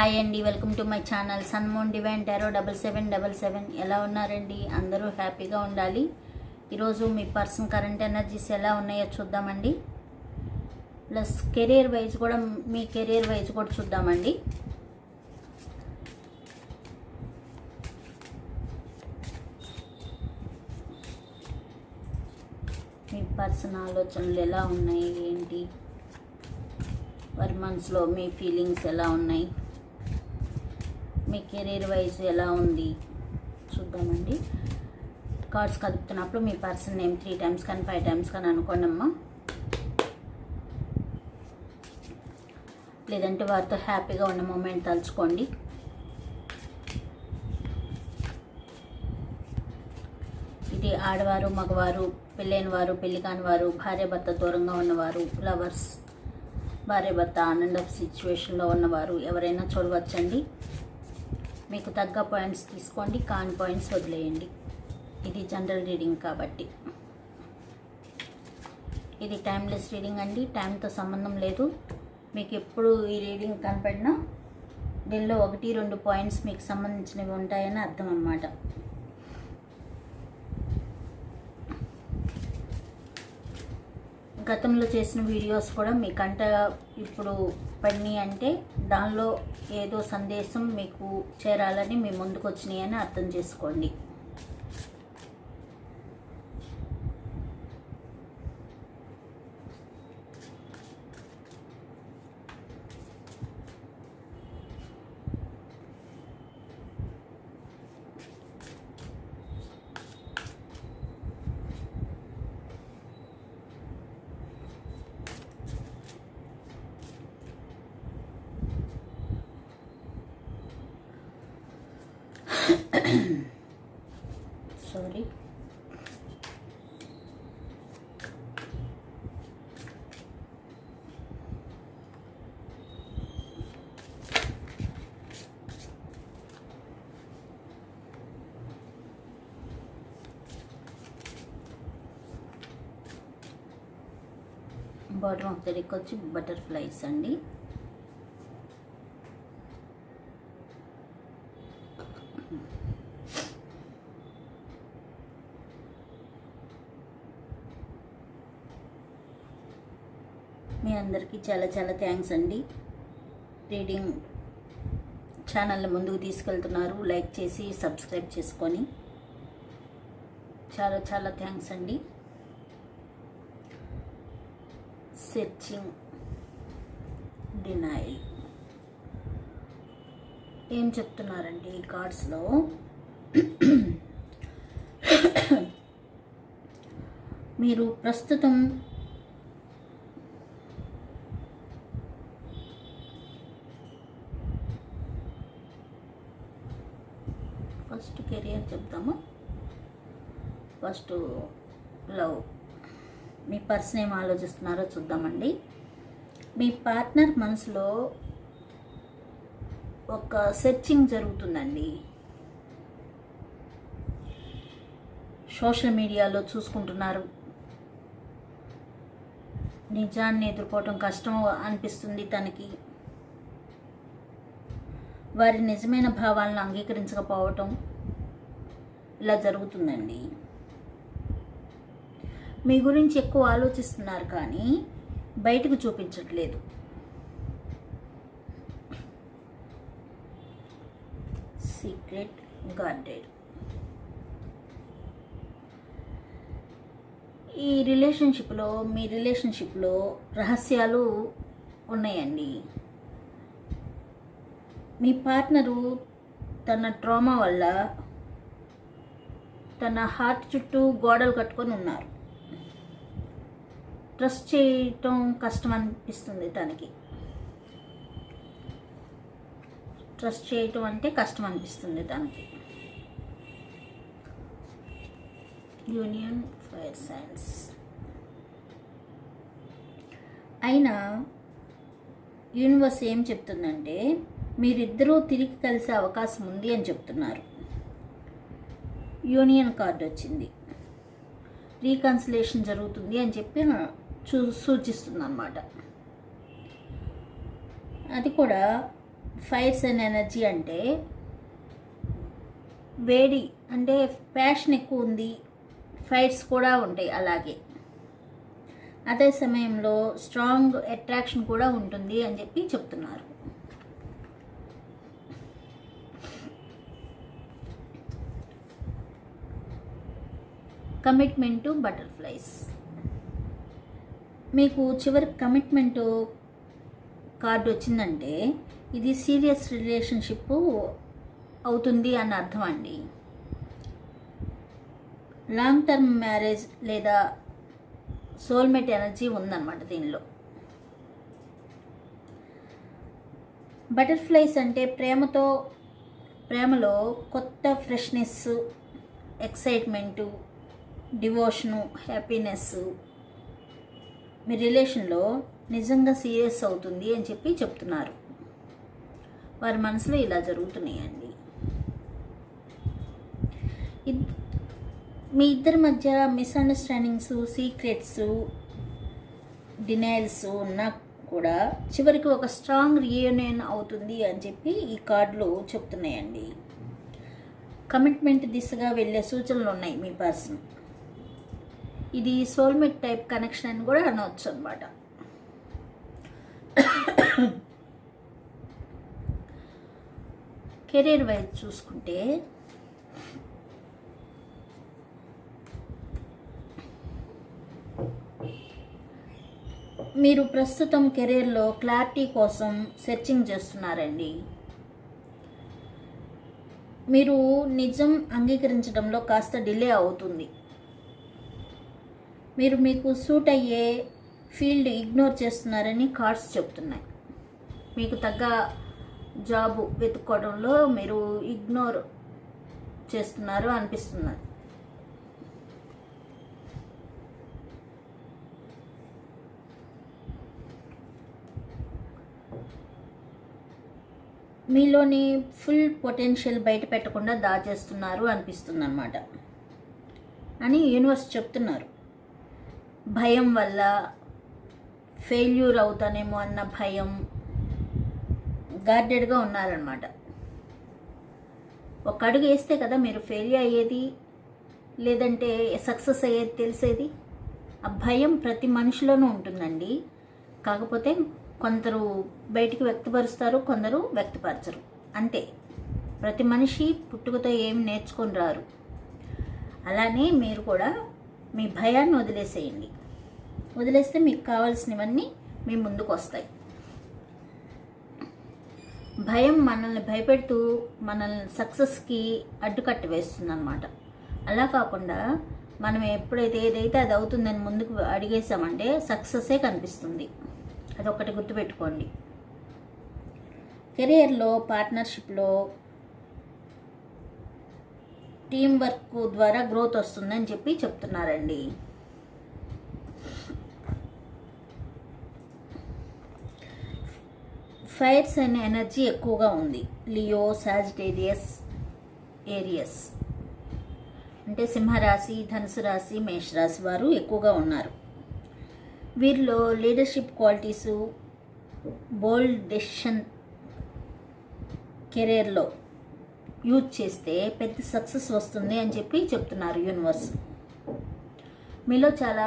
Hi అండి welcome to my channel. Sun moon divine tarot double seven double seven. ఎలా ఉన్నారండి? అందరూ హ్యాపీగా ఉండాలి. ఈరోజు మీ పర్సన్ కరెంట్ ఎనర్జీస్ ఎలా ఉన్నాయో చూద్దామండి. ప్లస్ కెరీర్ వైజ్ కూడా మీ కెరీర్ వైజ్ కూడా చూద్దామండి. మీ పర్సన్ ఆలోచనలు ఎలా ఉన్నాయి? ఏంటి? వారి మనసులో మీ ఫీలింగ్స్ ఎలా ఉన్నాయి? మీ కెరీర్ వైజ్ ఎలా ఉంది? చూద్దామండి. కార్డ్స్ కలుపుతున్నప్పుడు మీ పర్సన్ నేమ్ త్రీ టైమ్స్ కానీ ఫైవ్ టైమ్స్ కానీ అనుకోండి అమ్మా. లేదంటే వారితో హ్యాపీగా ఉన్న మూమెంట్ తలుచుకోండి. ఇది ఆడవారు మగవారు పెళ్ళైన వారు పెళ్ళి కాని వారు భార్య భర్త దూరంగా ఉన్నవారు లవర్స్ భార్య భర్త ఆనంద సిచ్యువేషన్లో ఉన్నవారు ఎవరైనా చూడవచ్చండి. మీకు తగ్గ పాయింట్స్ తీసుకోండి కాన్ పాయింట్స్ వదిలేయండి. ఇది జనరల్ రీడింగ్ కాబట్టి. ఇది టైమ్లెస్ రీడింగ్ అండి టైంతో సంబంధం లేదు. మీకు ఎప్పుడు ఈ రీడింగ్ కనపడినా దీనిలో ఒకటి రెండు పాయింట్స్ మీకు సంబంధించినవి ఉంటాయని అర్థం అన్నమాట. గతంలో చేసిన వీడియోస్ కూడా మీకంట ఇప్పుడు పడినాయి అంటే దానిలో ఏదో సందేశం మీకు చేరాలని మీ ముందుకు వచ్చినాయి అని అర్థం చేసుకోండి. సారీ బాటమ్ ఆఫ్ ద వచ్చి బటర్ఫ్లైస్ అండి. మీ అందరికీ చాలా చాలా థ్యాంక్స్ అండి. రీడింగ్ ఛానల్ని ముందుకు తీసుకెళ్తున్నారు. లైక్ చేసి సబ్స్క్రైబ్ చేసుకొని. చాలా చాలా థ్యాంక్స్ అండి. Searching denial. ఏం చెప్తున్నారండి ఈ కార్డ్స్లో? మీరు ప్రస్తుతం ఫస్ట్ కెరియర్ చెప్తాము ఫస్ట్ లవ్. మీ పర్సన్ ఏం ఆలోచిస్తున్నారో చూద్దామండి. మీ పార్ట్నర్ మనసులో ఒక సెర్చింగ్ జరుగుతుందండి. సోషల్ మీడియాలో చూసుకుంటున్నారు. నిజాన్ని ఎదుర్కోవటం కష్టం అనిపిస్తుంది తనకి. వారి నిజమైన భావాలను అంగీకరించకపోవటం ఇలా జరుగుతుందండి. మీ గురించి ఎక్కువ ఆలోచిస్తున్నారు కానీ బయటకు చూపించట్లేదు. Secret guarded. ఈ రిలేషన్షిప్లో మీ రిలేషన్షిప్లో రహస్యాలు ఉన్నాయండి. మీ పార్ట్నరు తన ట్రామా వల్ల తన హార్ట్ చుట్టూ గోడలు కట్టుకొని ఉన్నారు. ట్రస్ట్ చేయటం కష్టం అనిపిస్తుంది తనకి. ట్రస్ట్ చేయటం అంటే కష్టం అనిపిస్తుంది తనకి. Union fire signs. అయినా యూనివర్స్ ఏం చెప్తుందంటే మీరిద్దరూ తిరిగి కలిసే అవకాశం ఉంది అని చెప్తున్నారు. యూనియన్ కార్డు వచ్చింది. రీకన్సిలేషన్ జరుగుతుంది అని చెప్పి చూ సూచిస్తుంది అన్నమాట అది కూడా ఫైర్స్ అండ్ ఎనర్జీ అంటే వేడి అంటే ప్యాషన్ ఎక్కువ ఉంది ఫైట్స్ కూడా ఉంటాయి అలాగే. అదే సమయంలో స్ట్రాంగ్ అట్రాక్షన్ కూడా ఉంటుంది అని చెప్పి చెప్తున్నారు. Commitment to butterflies. మీకు చివరి కమిట్మెంట్ కార్డు వచ్చిందంటే ఇది సీరియస్ రిలేషన్షిప్ అవుతుంది అని అర్థం అండి. లాంగ్ టర్మ్ మ్యారేజ్ లేదా సోల్మేట్ ఎనర్జీ ఉందన్నమాట దీనిలో. బటర్ఫ్లైస్ అంటే ప్రేమతో ప్రేమలో కొత్త ఫ్రెష్నెస్ ఎక్సైట్మెంటు డివోషను హ్యాపీనెస్ మీ రిలేషన్లో నిజంగా సీరియస్ అవుతుంది అని చెప్పి చెప్తున్నారు. వారి మనసులో ఇలా జరుగుతున్నాయండి. మీ ఇద్దరి మధ్య మిస్అండర్స్టాండింగ్స్ సీక్రెట్స్ డినైల్స్ ఉన్నా కూడా చివరికి ఒక స్ట్రాంగ్ రియూనియన్ అవుతుంది అని చెప్పి ఈ కార్డులు చెప్తున్నాయండి. కమిట్మెంట్ దిశగా వెళ్ళే సూచనలు ఉన్నాయి మీ పర్సన్. ఇది సోల్మేట్ టైప్ కనెక్షన్ అని కూడా అనవచ్చు అనమాట కెరీర్ వైజ్ చూసుకుంటే మీరు ప్రస్తుతం కెరీర్లో క్లారిటీ కోసం సెర్చింగ్ చేస్తున్నారండి. మీరు నిజం అంగీకరించడంలో కాస్త డిలే అవుతుంది. మీరు మీకు సూట్ అయ్యే ఫీల్డ్ ఇగ్నోర్ చేస్తున్నారని కార్డ్స్ చెప్తున్నాయి. మీకు తగ్గ జాబ్ వెతుక్కోవడంలో మీరు ఇగ్నోర్ చేస్తున్నారు అనిపిస్తున్నది మీలోని ఫుల్ పొటెన్షియల్ బయట పెట్టకుండా దాచేస్తున్నారు అనిపిస్తుంది అనమాట అని యూనివర్స్ చెప్తున్నారు. భయం వల్ల ఫెయిల్యూర్ అవుతానేమో అన్న భయం గార్డెడ్గా ఉన్నారనమాట ఒక అడుగు వేస్తే కదా మీరు ఫెయిల్యూర్ అయ్యేది లేదంటే సక్సెస్ అయ్యేది తెలిసేది? ఆ భయం ప్రతి మనిషిలోనూ ఉంటుందండి. కాకపోతే కొందరు బయటికి వ్యక్తపరుస్తారు కొందరు వ్యక్తపరచరు. అంతే. ప్రతి మనిషి పుట్టుకతో ఏం నేర్చుకొని రారు. అలానే మీరు కూడా మీ భయాన్ని వదిలేసేయండి. వదిలేస్తే మీకు కావాల్సినవన్నీ మీ ముందుకు వస్తాయి. భయం మనల్ని భయపెడుతూ మనల్ని సక్సెస్కి అడ్డుకట్ట వేస్తుంది అనమాట అలా కాకుండా మనం ఎప్పుడైతే ఏదైతే అది అవుతుందని ముందుకు అడిగేసామంటే సక్సెసే కనిపిస్తుంది. అదొకటి గుర్తుపెట్టుకోండి. కెరియర్లో పార్ట్నర్షిప్లో టీం వర్క్ ద్వారా గ్రోత్ వస్తుందని చెప్పి చెప్తున్నారండి. ఫైర్స్ అండ్ ఎనర్జీ ఎక్కువగా ఉంది. Leo Sagittarius Aries. అంటే సింహరాశి ధనుసు రాశి మేషరాశి వారు ఎక్కువగా ఉన్నారు. వీరిలో లీడర్షిప్ క్వాలిటీసు బోల్డ్ డెసిషన్ కెరీర్లో యూజ్ చేస్తే పెద్ద సక్సెస్ వస్తుంది అని చెప్పి చెప్తున్నారు యూనివర్స్. మీలో చాలా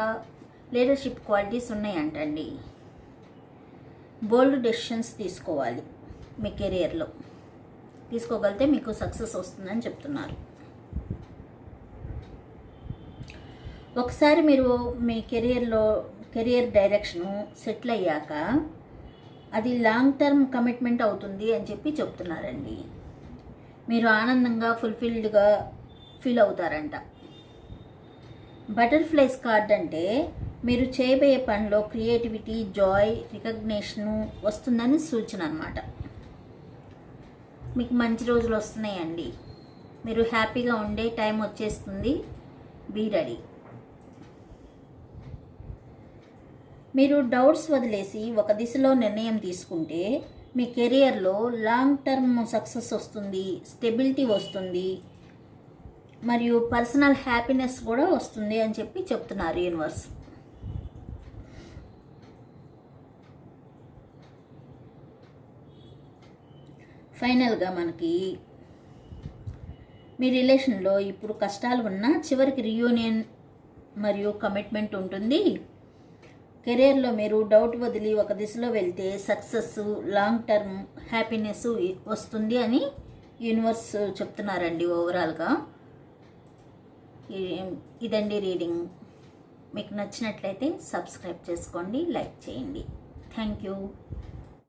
లీడర్షిప్ క్వాలిటీస్ ఉన్నాయంటండి. బోల్డ్ డెసిషన్స్ తీసుకోవాలి మీ కెరియర్లో. తీసుకోగలిగితే మీకు సక్సెస్ వస్తుందని చెప్తున్నారు. ఒకసారి మీరు మీ కెరియర్లో కెరియర్ డైరెక్షను సెటిల్ అయ్యాక అది లాంగ్ టర్మ్ కమిట్మెంట్ అవుతుంది అని చెప్పి చెప్తున్నారండి. మీరు ఆనందంగా ఫుల్ఫిల్డ్గా ఫీల్ అవుతారంట. బటర్ఫ్లైస్ కార్డ్ అంటే మీరు చేయబోయే పనిలో క్రియేటివిటీ జాయ్ రికగ్నేషను వస్తుందని సూచన అనమాట మీకు మంచి రోజులు వస్తున్నాయండి. మీరు హ్యాపీగా ఉండే టైం వచ్చేస్తుంది. బీ రెడీ మీరు డౌట్స్ వదిలేసి ఒక దిశలో నిర్ణయం తీసుకుంటే మీ కెరియర్లో లాంగ్ టర్మ్ సక్సెస్ వస్తుంది స్టెబిలిటీ వస్తుంది మరియు పర్సనల్ హ్యాపీనెస్ కూడా వస్తుంది అని చెప్పి చెప్తున్నారు యూనివర్స్. ఫైనల్గా మనకి మీ రిలేషన్లో ఇప్పుడు కష్టాలు ఉన్నా చివరికి రియూనియన్ మరియు కమిట్మెంట్ ఉంటుంది. కెరీర్లో మీరు డౌట్ వదిలి ఒక దిశలో వెళ్తే సక్సెస్ లాంగ్ టర్మ్ హ్యాపీనెస్ వస్తుంది అని యూనివర్స్ చెప్తున్నారండి ఓవరాల్గా. ఇదండి రీడింగ్. మీకు నచ్చినట్లయితే సబ్స్క్రైబ్ చేసుకోండి లైక్ చేయండి. Thank you.